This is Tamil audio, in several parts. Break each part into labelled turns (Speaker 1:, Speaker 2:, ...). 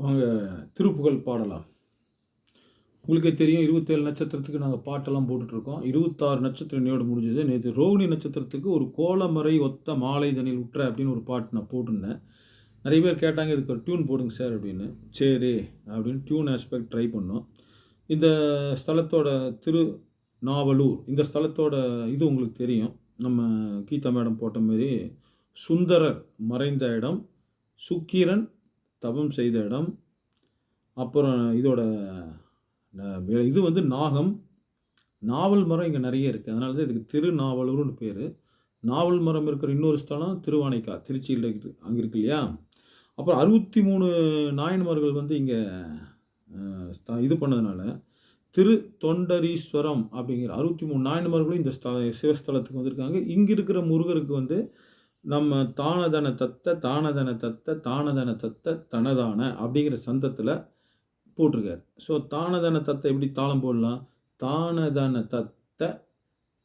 Speaker 1: வாங்க திருப்புகழ் பாடலாம். உங்களுக்கே தெரியும் இருபத்தேழு நட்சத்திரத்துக்கு நாங்கள் பாட்டெல்லாம் போட்டுட்ருக்கோம். இருபத்தாறு நட்சத்திரம் இன்னையோட முடிஞ்சது. நேற்று ரோகிணி நட்சத்திரத்துக்கு ஒரு கோலமறை ஒத்த மாலை தனியில் உற்ற அப்படின்னு ஒரு பாட்டு நான் போட்டிருந்தேன். நிறைய பேர் கேட்டாங்க இதுக்கு ஒரு டியூன் போடுங்க சார் அப்படின்னு. சரி அப்படின்னு டியூன் ஆஸ்பெக்ட் ட்ரை பண்ணோம். இந்த ஸ்தலத்தோட திரு நாவலூர் இந்த ஸ்தலத்தோட இது உங்களுக்கு தெரியும். நம்ம கீதா மேடம் போட்ட மாதிரி சுந்தரர் மறைந்த இடம். சுக்கிரன் தவம் செய்த இடம். அப்புறம் இதோட இது வந்து நாகம். நாவல் மரம் இங்கே நிறைய இருக்குது அதனால தான் இதுக்கு திருநாவலூர்னு பேர். நாவல் மரம் இருக்கிற இன்னொரு ஸ்தலம் திருவானைக்கா திருச்சியில் இருக்குது அங்கே இருக்கு இல்லையா? அப்புறம் அறுபத்தி மூணு நாயன்மார்கள் வந்து இங்கே இது பண்ணதுனால திரு தொண்டரீஸ்வரம் அப்படிங்கிற அறுபத்தி மூணு நாயன்மார்களும் இந்த ஸ்த சிவஸ்தலத்துக்கு வந்திருக்காங்க. இங்கே இருக்கிற முருகருக்கு வந்து நம்ம தானதன தத்த தானதன தத்த தானதன தத்த தனதான அப்படிங்கிற சந்தத்தில் போட்டிருக்காரு. ஸோ தானதன தத்தை எப்படி தாளம் போடலாம்? தானதன தத்த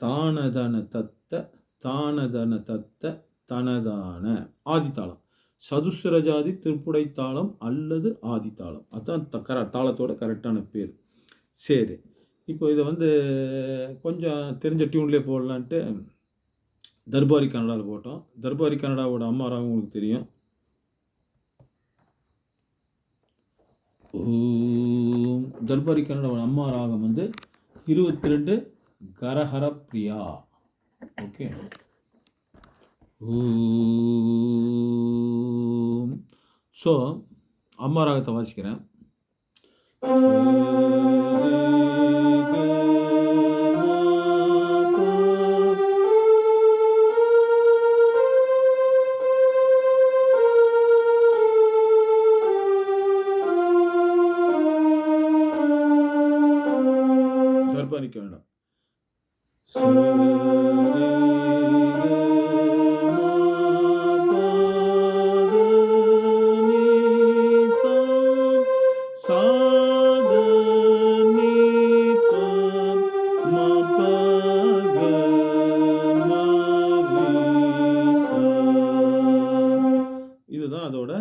Speaker 1: தானதன தத்த தானதன தத்த தனதான ஆதித்தாளம் சதுஸ்வர திருப்புடை தாளம் அல்லது ஆதித்தாளம் அதான் த கர தாளத்தோட கரெக்டான பேர். சரி இப்போ இதை வந்து கொஞ்சம் தெரிஞ்ச டியூன்லேயே போடலான்ட்டு தர்பாரி கன்னடாவில் போட்டோம். தர்பாரி கன்னடாவோட அம்மா ராகம் உங்களுக்கு தெரியும். தர்பாரி கன்னடாவோட அம்மா ராகம் வந்து இருபத்தி ரெண்டு கரஹர பிரியா ஓகே. ஸோ அம்மா ராகத்தை வாசிக்கிறேன். தர்பாரி கன்னடா இதுதான் அதோட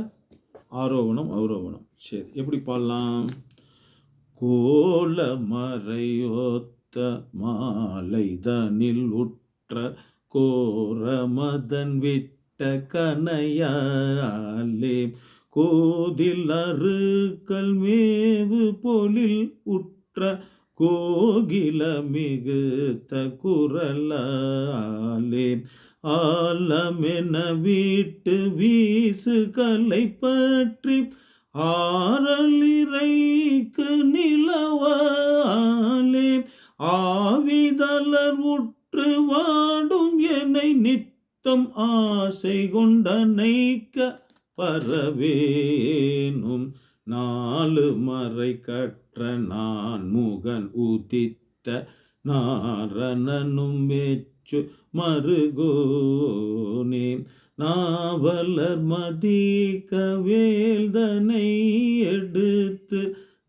Speaker 1: ஆரோவணம் அவரோவணம் சரி எப்படி பாடலாம்? கோல கோலமறையொத்த மாலைதனில் உற்ற கோரமதன் விட்ட கனையாலே கோதில் அருக்கல் மேவு பொலில் உற்ற கோகில மிகுத்த குரலாலே ஆலமென வீட்டு வீசு கலை பற்றி ஆரலிரைக்கு நித்தம் ஆசை கொண்டனைக்க பரவேனும். நாலு மறை கற்ற நான் முகன் உதித்த நாரணனும் மேச்சு மருகோனே நாவலர் மதிக்க வேல்தனை எடுத்து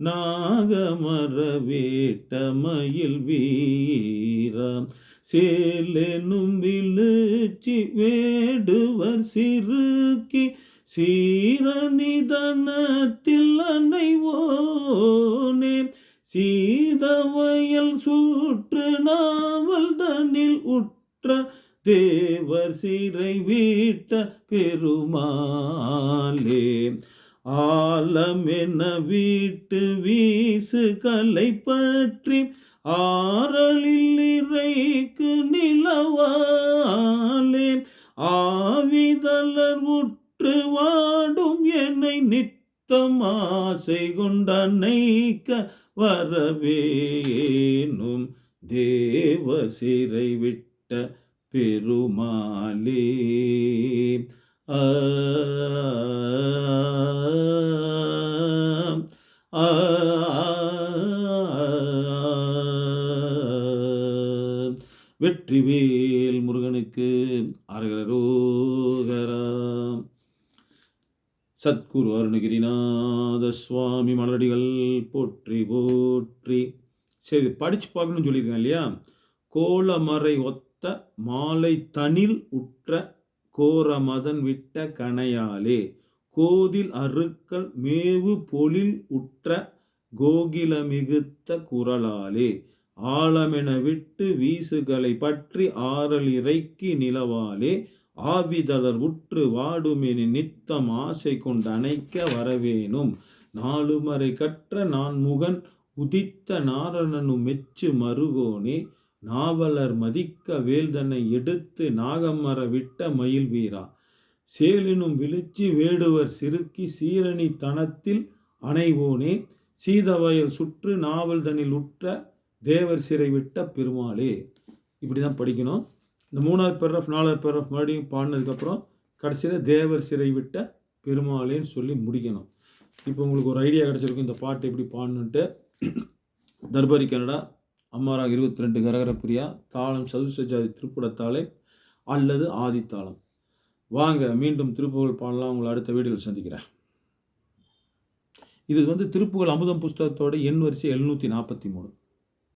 Speaker 1: நாகமர வேட்டமயில் வீரம். சேலெனும் விழு விழுச்சி வேடுவர் சிறுக்கி சீரநிதனத்தில் அனைவோனே சீதவயல் சுற்று நாவல் தனில் உற்ற தேவர் சிறை வீட்ட பெருமாளே. ஆலமென வீட்டு வீசு கலை பற்றி ஆரலில் இறைக்கு நிலவாலே ஆவிதலர் உற்று வாடும் என்னை நித்தம் ஆசை கொண்டனைக்க வரவேனும். தேவ சிறை விட்ட பெருமாளே ஆ ஆ வெற்றிவேல் முருகனுக்கு அரகரோகராம் சத்குரு அருணகிரிநாத சுவாமி மலரடிகள் போற்றி போற்றி. சரி படிச்சு பார்க்கணும்னு சொல்லியிருக்கேன் இல்லையா? கோலமறை ஒத்த மாலை தனில் உற்ற கோரமதன் விட்ட கணையாலே. கோதில் அருக்கள் மேவு பொழில் உற்ற கோகில மிகுத்த குரலாலே. ஆழமென விட்டு வீசுகளை பற்றி ஆறல் இறைக்கி நிலவாலே ஆவிதளர் உற்று வாடுமெனி நித்தம் ஆசை கொண்டு அணைக்க வரவேணும் நாலுமறை கற்ற நான் முகன் உதித்த நாரணனு மெச்சு மருகோனே நாவலர் மதிக்க வேல்தனை எடுத்து நாகமர விட்ட மயில் வீரா சேலினும் விழுச்சி வேடுவர் சிறுக்கி சீரணி தனத்தில் அணைவோனே சீதவயல் சுற்று நாவல்தனில் உற்ற தேவர் சிறை விட்ட பெருமாளே. இப்படி தான் படிக்கணும். இந்த மூணாவது பேரஃப் நாலாவது பேரஃப் மறுபடியும் பாடினதுக்கப்புறம் கடைசியில் தேவர் சிறை விட்ட பெருமாளேன்னு சொல்லி முடிக்கணும். இப்போ உங்களுக்கு ஒரு ஐடியா கிடச்சிருக்கும் இந்த பாட்டு எப்படி பாடணுன்ட்டு தர்பாரி கன்னடா அம்மாராக இருபத்தி ரெண்டு கரகர பிரியா தாளம் சதுசஜாதி திருப்புடத்தாளை அல்லது ஆதித்தாளம் வாங்க மீண்டும் திருப்புகழ் பாடலாம். உங்களை அடுத்த வீடியோவில் சந்திக்கிறேன். இது வந்து திருப்புகழ் அமுதம் புஸ்தகத்தோட எண் வரிசை எழுநூற்றி நாற்பத்தி மூணு.